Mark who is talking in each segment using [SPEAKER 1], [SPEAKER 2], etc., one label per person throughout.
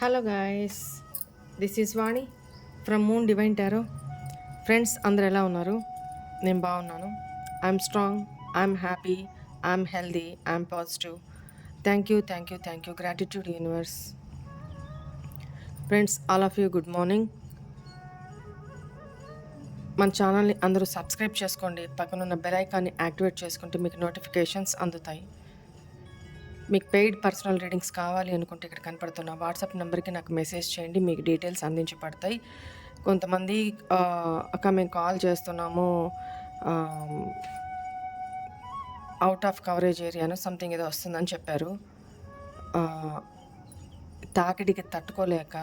[SPEAKER 1] Hello guys this is Vani from moon divine tarot friends అందరు ఎలా ఉన్నారు? నేను బాగున్నాను. I'm strong I'm happy I'm healthy I'm positive thank you thank you thank you gratitude universe friends all of you good morning మన ఛానల్ని అందరూ subscribe చేసుకోండి. పక్కనున్న బెల్ ఐకాన్ని యాక్టివేట్ చేసుకుంటే మీకు నోటిఫికేషన్స్ అందుతాయి. మీకు పెయిడ్ పర్సనల్ రీడింగ్స్ కావాలి అనుకుంటే ఇక్కడ కనపడుతున్న వాట్సాప్ నెంబర్కి నాకు మెసేజ్ చేయండి మీకు డీటెయిల్స్ అందించబడతాయి కొంతమంది అక్క మేము కాల్ చేస్తున్నాము అవుట్ ఆఫ్ కవరేజ్ ఏరియాను సంథింగ్ ఏదో వస్తుందని చెప్పారు. తాకిడికి తట్టుకోలేక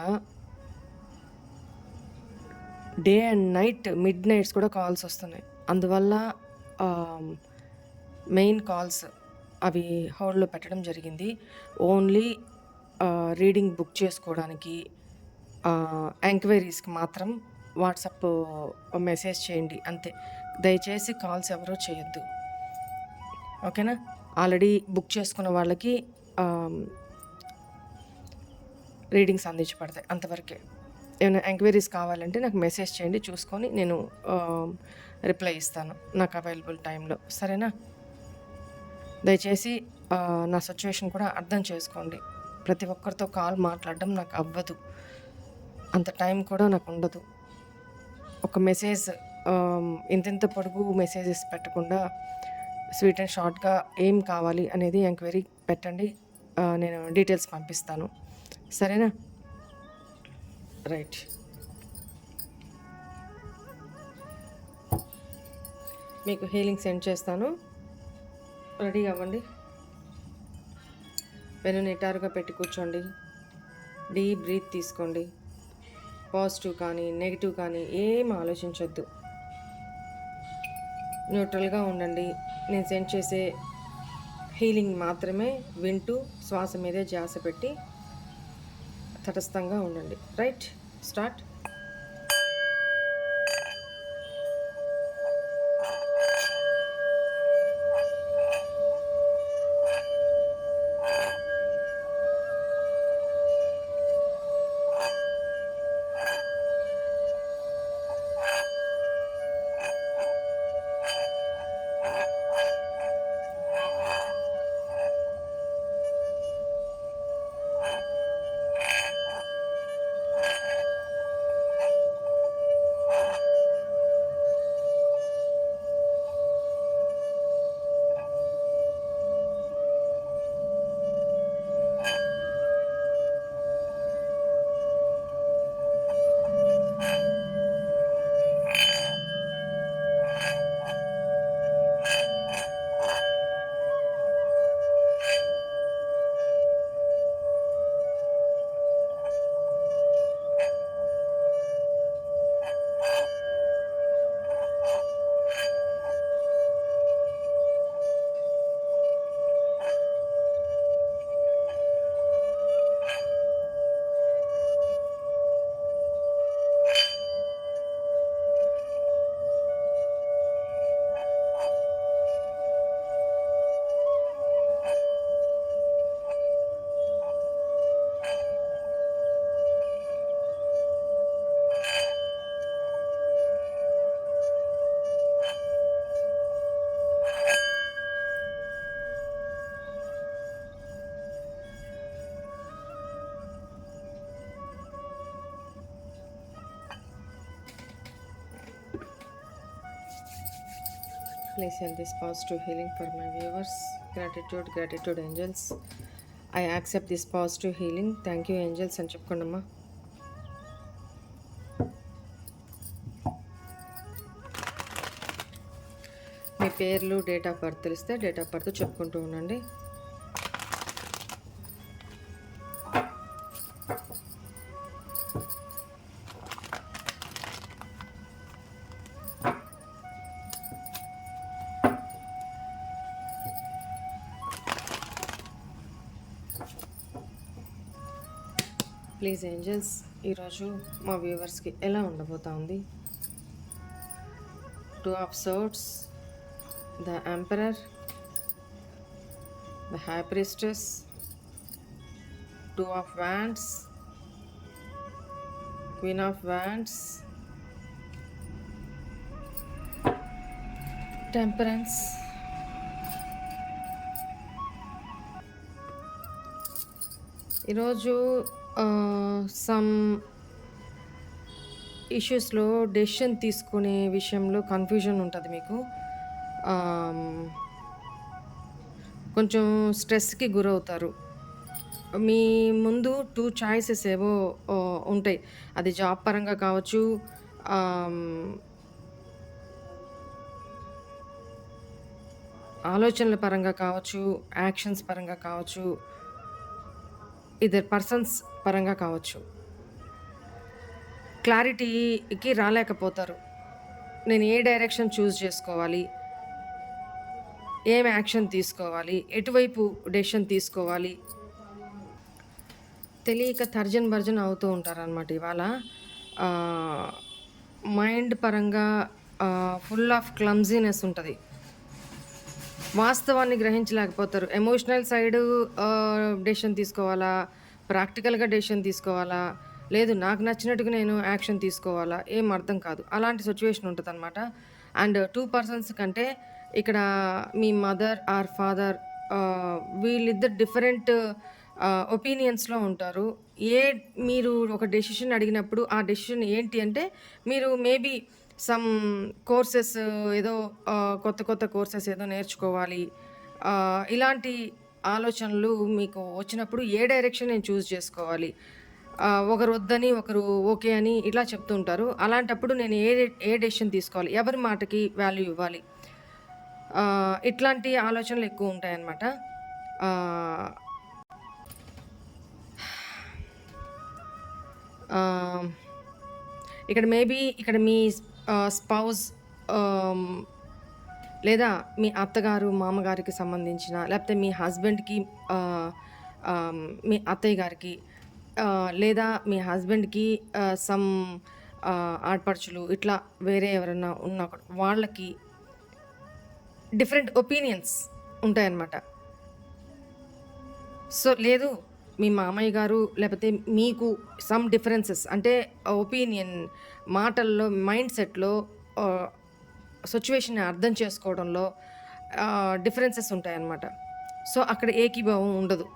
[SPEAKER 1] day and night midnights కూడా కాల్స్ వస్తున్నాయి. అందువల్ల మెయిన్ కాల్స్ అవి హోల్డ్లో పెట్టడం జరిగింది. ఓన్లీ రీడింగ్ బుక్ చేసుకోవడానికి ఎంక్వైరీస్కి మాత్రం వాట్సాప్ మెసేజ్ చేయండి. అంతే. దయచేసి కాల్స్ ఎవరో చేయొద్దు. ఓకేనా? ఆల్రెడీ బుక్ చేసుకున్న వాళ్ళకి రీడింగ్స్ అందించబడతాయి అంతవరకే. ఏమైనా ఎంక్వైరీస్ కావాలంటే నాకు మెసేజ్ చేయండి. చూసుకొని నేను రిప్లై ఇస్తాను. నాకు అవైలబుల్ టైంలో. సరేనా? దయచేసి నా సిచ్యువేషన్ కూడా అర్థం చేసుకోండి. ప్రతి ఒక్కరితో కాల్ మాట్లాడడం నాకు అవ్వదు. అంత టైం కూడా నాకు ఉండదు. ఒక మెసేజ్ ఇంతెంత పొడుగు మెసేజెస్ పెట్టకుండా స్వీట్ అండ్ షార్ట్గా ఏం కావాలి అనేది ఎంక్వైరీ పెట్టండి. నేను డీటెయిల్స్ పంపిస్తాను. సరేనా? రైట్. మీకు హీలింగ్ సెండ్ చేస్తాను. రెడీ అవ్వండి. వెను నిటారుగా పెట్టి కూర్చోండి. డీప్ బ్రీత్ తీసుకోండి. పాజిటివ్ కానీ నెగిటివ్ కానీ ఏం ఆలోచించొద్దు. న్యూట్రల్గా ఉండండి. నేను సెండ్ చేసే హీలింగ్ మాత్రమే వింటూ శ్వాస మీదే ధ్యాస పెట్టి తటస్థంగా ఉండండి. Right? Start? Please send this positive healing for my viewers. Gratitude, gratitude, angels. I accept this positive healing. Thank you, angels. అని చెప్పుకోండమ్మా మీ పేర్లు డేట్ ఆఫ్ బర్త్ తెలిస్తే డేట్ ఆఫ్ బర్త్ చెప్పుకుంటూ ఉండండి ప్లీజ్ ఏంజల్స్ ఈరోజు మా వ్యూవర్స్కి ఎలా ఉండబోతా ఉంది? Two of swords the emperor the high priestess two of wands queen of wands temperance ఈరోజు సమ్ ఇష్యూస్లో డెసిషన్ తీసుకునే విషయంలో కన్ఫ్యూజన్ ఉంటుంది మీకు. కొంచెం స్ట్రెస్కి గురవుతారు. మీ ముందు టూ చాయిసెస్ ఏవో ఉంటాయి. అది జాబ్ పరంగా కావచ్చు ఆలోచనల పరంగా కావచ్చు యాక్షన్స్ పరంగా కావచ్చు ఇద్దరు పర్సన్స్ పరంగా కావచ్చు. క్లారిటీకి రాలేకపోతారు. నేను ఏ డైరెక్షన్ చూస్ చేసుకోవాలి? ఏం యాక్షన్ తీసుకోవాలి? ఎటువైపు డెసిషన్ తీసుకోవాలి? తెలియక తర్జన్ భర్జన్ అవుతూ ఉంటారనమాట ఇవాళ. మైండ్ పరంగా ఫుల్ ఆఫ్ క్లమ్జీనెస్ ఉంటుంది. వాస్తవాన్ని గ్రహించలేకపోతారు. ఎమోషనల్ సైడ్ డెసిషన్ తీసుకోవాలా? ప్రాక్టికల్గా డెసిషన్ తీసుకోవాలా? లేదు నాకు నచ్చినట్టుగా నేను యాక్షన్ తీసుకోవాలా? ఏం అర్థం కాదు. అలాంటి సిచ్యువేషన్ ఉంటుంది అనమాట అండ్ టూ పర్సన్స్ కంటే ఇక్కడ మీ మదర్ ఆర్ ఫాదర్ వీళ్ళిద్దరు డిఫరెంట్ ఒపీనియన్స్లో ఉంటారు. ఏ మీరు ఒక డెసిషన్ అడిగినప్పుడు ఆ డెసిషన్ ఏంటి అంటే మీరు మేబీ సమ్ కోర్సెస్ uh, ఏదో uh, కొత్త కొత్త కోర్సెస్ ఏదో నేర్చుకోవాలి. Uh, ఇలాంటి ఆలోచనలు మీకు వచ్చినప్పుడు ఏ డైరెక్షన్ నేను చూస్ చేసుకోవాలి? ఒకరు వద్దని ఒకరు ఓకే అని ఇట్లా చెప్తూ ఉంటారు. అలాంటప్పుడు నేను ఏ ఏ డెసిషన్ తీసుకోవాలి? ఎవరి మాటకి వాల్యూ ఇవ్వాలి? ఇట్లాంటి ఆలోచనలు ఎక్కువ ఉంటాయన్నమాట. ఇక్కడ మేబీ ఇక్కడ మీ స్పౌజ్ లేదా మీ అత్తగారు మామగారికి సంబంధించిన లేకపోతే మీ హస్బెండ్కి మీ అత్తయ్య గారికి లేదా మీ హస్బెండ్కి సమ్ ఆడపడుచులు ఇట్లా వేరే ఎవరైనా ఉన్నా వాళ్ళకి డిఫరెంట్ ఒపీనియన్స్ ఉంటాయన్నమాట. సో లేదు మీ మామయ్య గారు లేకపోతే మీకు సమ్ డిఫరెన్సెస్ అంటే ఒపీనియన్ మాటల్లో మైండ్ సెట్లో సిచ్యువేషన్ని అర్థం చేసుకోవడంలో డిఫరెన్సెస్ ఉంటాయన్నమాట. సో అక్కడ ఏకీభావం ఉండదు.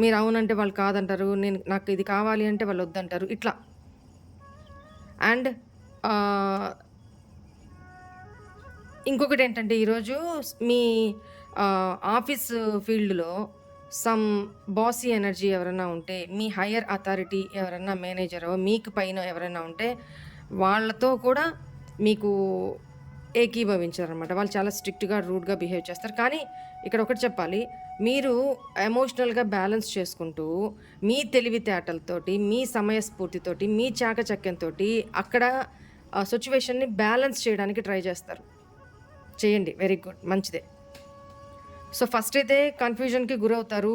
[SPEAKER 1] మీరు అవునంటే వాళ్ళు కాదంటారు నేను నాకు ఇది కావాలి అంటే వాళ్ళు వద్దంటారు ఇట్లా. అండ్ ఇంకొకటి ఏంటంటే ఈరోజు మీ ఆఫీస్ ఫీల్డ్లో సమ్ బాసీ ఎనర్జీ ఎవరైనా ఉంటే మీ హయ్యర్ అథారిటీ ఎవరైనా మేనేజరో మీకు పైన ఎవరైనా ఉంటే వాళ్ళతో కూడా మీకు ఏకీభవించారనమాట వాళ్ళు చాలా స్ట్రిక్ట్గా రూడ్గా బిహేవ్ చేస్తారు. కానీ ఇక్కడ ఒకటి చెప్పాలి. మీరు ఎమోషనల్గా బ్యాలెన్స్ చేసుకుంటూ మీ తెలివితేటలతోటి మీ సమయస్ఫూర్తితోటి మీ చాకచక్యంతో అక్కడ సిచ్యువేషన్ని బ్యాలెన్స్ చేయడానికి ట్రై చేస్తారు. చేయండి. వెరీ గుడ్ మంచిదే. సో ఫస్ట్ అయితే కన్ఫ్యూజన్కి గురవుతారు.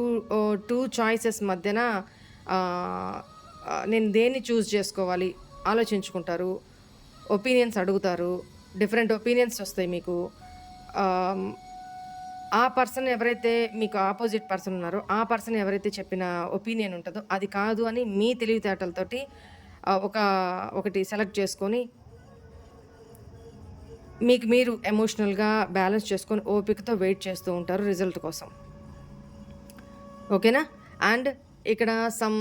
[SPEAKER 1] టూ చాయిసెస్ మధ్యన నేను దేన్ని చూస్ చేసుకోవాలి? ఆలోచించుకుంటారు. ఒపీనియన్స్ అడుగుతారు. డిఫరెంట్ ఒపీనియన్స్ వస్తాయి మీకు. ఆ పర్సన్ ఎవరైతే మీకు ఆపోజిట్ పర్సన్ ఉన్నారో ఆ పర్సన్ ఎవరైతే చెప్పిన ఒపీనియన్ ఉంటుందో అది కాదు అని మీ తెలివితేటలతోటి ఒక ఒకటి సెలెక్ట్ చేసుకొని మీకు మీరు ఎమోషనల్గా బ్యాలెన్స్ చేసుకొని ఓపికతో వెయిట్ చేస్తూ ఉంటారు రిజల్ట్ కోసం. ఓకేనా? అండ్ ఇక్కడ సమ్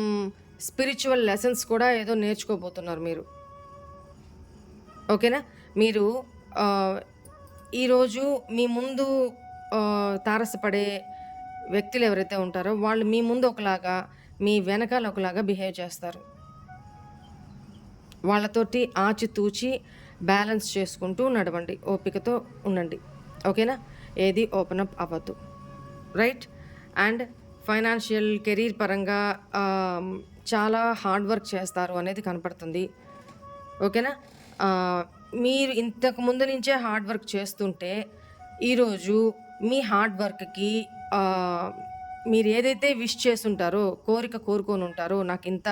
[SPEAKER 1] స్పిరిచువల్ లెసన్స్ కూడా ఏదో నేర్చుకోబోతున్నారు మీరు. ఓకేనా? మీరు ఈరోజు మీ ముందు తారసపడే వ్యక్తులు ఎవరైతే ఉంటారో వాళ్ళు మీ ముందు ఒకలాగా మీ వెనకాల ఒకలాగా బిహేవ్ చేస్తారు. వాళ్ళతోటి ఆచితూచి బ్యాలెన్స్ చేసుకుంటూ నడవండి. ఓపికతో ఉండండి. ఓకేనా? ఏది ఓపెన్ అప్ అవ్వద్దు. రైట్? అండ్ ఫైనాన్షియల్ కెరీర్ పరంగా చాలా హార్డ్ వర్క్ చేస్తారు అనేది కనపడుతుంది. ఓకేనా? మీరు ఇంతకు ముందు నుంచే హార్డ్ వర్క్ చేస్తుంటే ఈరోజు మీ హార్డ్ వర్క్కి మీరు ఏదైతే విష్ చేసుంటారో కోరిక కోరుకొని ఉంటారో నాకు ఇంత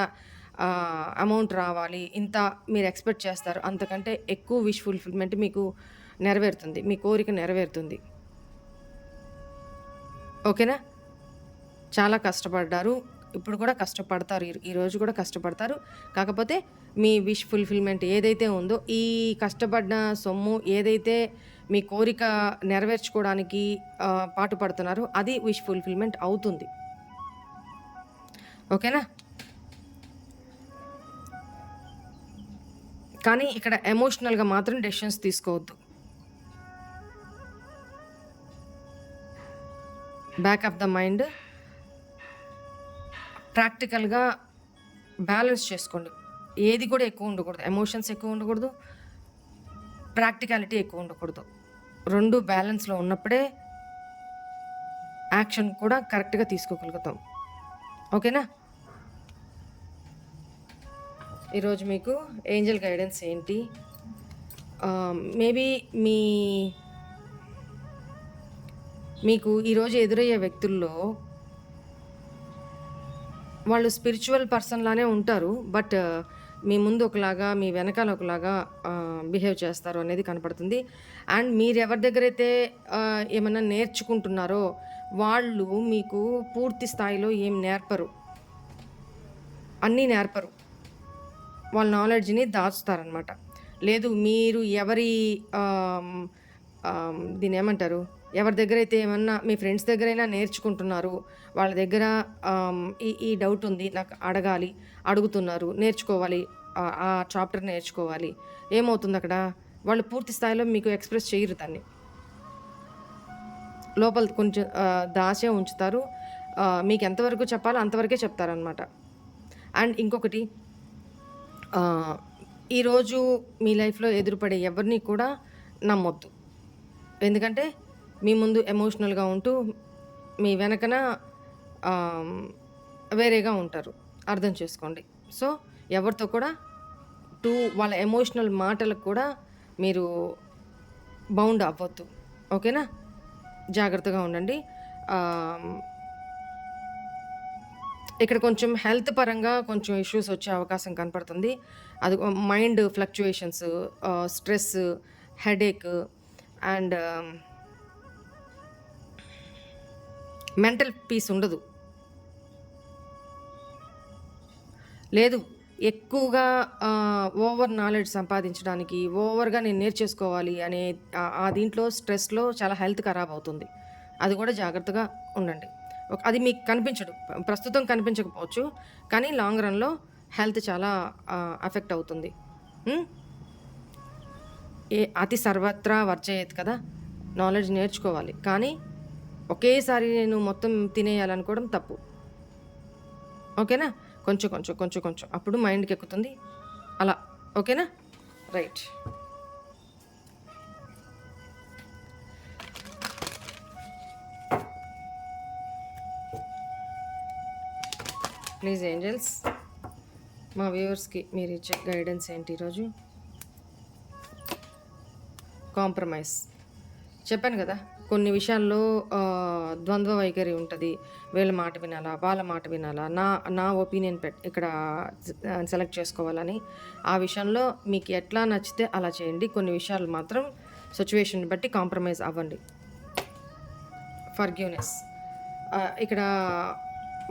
[SPEAKER 1] అమౌంట్ రావాలి. ఇంత మీరు ఎక్స్పెక్ట్ చేస్తారు. అంతకంటే ఎక్కువ విష్ ఫుల్ఫిల్మెంట్ మీకు నెరవేరుతుంది. మీ కోరిక నెరవేరుతుంది. ఓకేనా? చాలా కష్టపడ్డారు. ఇప్పుడు కూడా కష్టపడతారు. ఈరోజు కూడా కష్టపడతారు. కాకపోతే మీ విష్ ఫుల్ఫిల్మెంట్ ఏదైతే ఉందో ఈ కష్టపడిన సొమ్ము ఏదైతే మీ కోరిక నెరవేర్చుకోవడానికి ఆ, పాటుపడుతున్నారో అది విష్ ఫుల్ఫిల్మెంట్ అవుతుంది. ఓకేనా? కానీ ఇక్కడ ఎమోషనల్గా మాత్రం డెసిషన్స్ తీసుకోవద్దు. బ్యాక్ ఆఫ్ ద మైండ్ ప్రాక్టికల్గా బ్యాలెన్స్ చేసుకోండి. ఏది కూడా ఎక్కువ ఉండకూడదు. ఎమోషన్స్ ఎక్కువ ఉండకూడదు. ప్రాక్టికాలిటీ ఎక్కువ ఉండకూడదు. రెండు బ్యాలెన్స్లో ఉన్నప్పుడే యాక్షన్ కూడా కరెక్ట్గా తీసుకోగలుగుతాం. ఓకేనా ఈరోజు మీకు ఏంజల్ గైడెన్స్ ఏంటి? మేబీ మీ మీకు ఈరోజు ఎదురయ్యే వ్యక్తుల్లో వాళ్ళు స్పిరిచువల్ పర్సన్లానే ఉంటారు బట్ మీ ముందు ఒకలాగా మీ వెనకాల ఒకలాగా బిహేవ్ చేస్తారు అనేది కనపడుతుంది. అండ్ మీరు ఎవరి దగ్గర అయితే ఏమన్నా నేర్చుకుంటున్నారో వాళ్ళు మీకు పూర్తి స్థాయిలో ఏం నేర్పరు. అన్నీ నేర్పరు. వాళ్ళ నాలెడ్జ్ని దాచుతారనమాట లేదు మీరు ఎవరి దీని దీన్ని ఏమంటారు? ఎవరి దగ్గర అయితే ఏమన్నా మీ ఫ్రెండ్స్ దగ్గరైనా నేర్చుకుంటున్నారు వాళ్ళ దగ్గర ఈ ఈ డౌట్ ఉంది నాకు అడగాలి అడుగుతున్నారు నేర్చుకోవాలి ఆ- చాప్టర్ నేర్చుకోవాలి ఏమవుతుంది అక్కడ? వాళ్ళు పూర్తి స్థాయిలో మీకు ఎక్స్ప్రెస్ చేయరు దాన్ని. లోపల కొంచెం దాచే ఉంచుతారు. మీకు ఎంతవరకు చెప్పాలో అంతవరకే చెప్తారనమాట అండ్ ఇంకొకటి ఈరోజు మీ లైఫ్లో ఎదురుపడే ఎవరిని కూడా నమ్మొద్దు. ఎందుకంటే మీ ముందు ఎమోషనల్గా ఉంటూ మీ వెనకన వేరేగా ఉంటారు. అర్థం చేసుకోండి. సో ఎవరితో కూడా టూ వాళ్ళ ఎమోషనల్ మాటలకు కూడా మీరు బౌండ్ అవ్వద్దు. ఓకేనా? జాగ్రత్తగా ఉండండి. ఇక్కడ కొంచెం హెల్త్ పరంగా కొంచెం ఇష్యూస్ వచ్చే అవకాశం కనపడుతుంది. అది mind fluctuations stress headache and mental peace ఉండదు. లేదు ఎక్కువగా ఓవర్ నాలెడ్జ్ సంపాదించడానికి ఓవర్గా నేను నేర్చేసుకోవాలి అనే ఆ- దీంట్లో స్ట్రెస్లో చాలా హెల్త్ ఖరాబ్ అవుతుంది. అది కూడా జాగ్రత్తగా ఉండండి. అది మీకు కనిపించడు. ప్రస్తుతం కనిపించకపోవచ్చు. కానీ లాంగ్ రన్లో హెల్త్ చాలా అఫెక్ట్ అవుతుంది. ఏ అతి సర్వత్రా వర్జయేత్ కదా? నాలెడ్జ్ నేర్చుకోవాలి. కానీ ఒకేసారి నేను మొత్తం తినేయాలనుకోవడం తప్పు. ఓకేనా? కొంచెం కొంచెం కొంచెం కొంచెం. అప్పుడు మైండ్కి ఎక్కుతుంది. అలా. ఓకేనా? రైట్ ప్లీజ్ ఏంజల్స్ మా వ్యూవర్స్కి మీరు ఇచ్చే గైడెన్స్ ఏంటి ఈరోజు? కాంప్రమైజ్. చెప్పాను కదా కొన్ని విషయాల్లో ద్వంద్వ వైఖరి ఉంటుంది. వీళ్ళ మాట వినాలా వాళ్ళ మాట వినాలా? నా నా ఒపీనియన్ పెట్ ఇక్కడ సెలెక్ట్ చేసుకోవాలని. ఆ విషయంలో మీకు ఎట్లా నచ్చితే అలా చేయండి. కొన్ని విషయాలు మాత్రం సిచ్యువేషన్ బట్టి కాంప్రమైజ్ అవ్వండి. ఫర్గ్యూనెస్. ఇక్కడ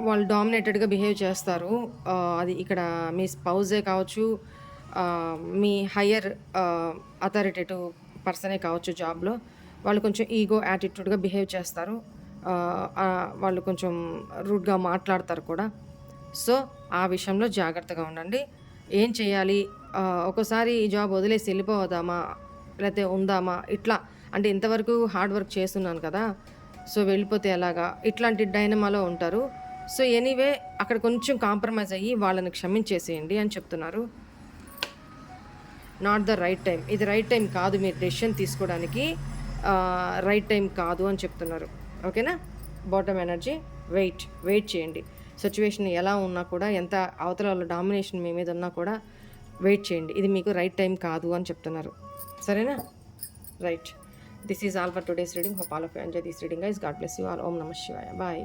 [SPEAKER 1] వాళ్ళు డామినేటెడ్గా బిహేవ్ చేస్తారు. అది ఇక్కడ మీ స్పౌజే కావచ్చు మీ హయ్యర్ అథారిటేటివ్ పర్సనే కావచ్చు జాబ్లో. వాళ్ళు కొంచెం ఈగో యాటిట్యూడ్గా బిహేవ్ చేస్తారు. వాళ్ళు కొంచెం రూడ్గా మాట్లాడతారు కూడా. సో ఆ విషయంలో జాగ్రత్తగా ఉండండి. ఏం చేయాలి? ఒకసారి ఈ జాబ్ వదిలేసి వెళ్ళిపోదామా? లేకపోతే ఉందామా? ఇట్లా. అంటే ఇంతవరకు హార్డ్ వర్క్ చేస్తున్నాను కదా. సో వెళ్ళిపోతే ఎలాగా? ఇట్లాంటి డైనమాలో ఉంటారు. సో ఎనీవే అక్కడ కొంచెం కాంప్రమైజ్ అయ్యి వాళ్ళని క్షమించేసేయండి అని చెప్తున్నారు. నాట్ ద రైట్ టైం ఇది రైట్ టైం కాదు మీరు డెసిషన్ తీసుకోవడానికి రైట్ టైం కాదు అని చెప్తున్నారు. ఓకేనా బాటమ్ ఎనర్జీ వెయిట్ వెయిట్ చేయండి. సిచ్యువేషన్ ఎలా ఉన్నా కూడా ఎంత అవతల వాళ్ళ డామినేషన్ మీ మీద ఉన్నా కూడా వెయిట్ చేయండి. ఇది మీకు రైట్ టైం కాదు అని చెప్తున్నారు. సరేనా right this is all for today's reading hope all of enjoy this reading guys God bless you all ఓం నమ శివాయ బాయ్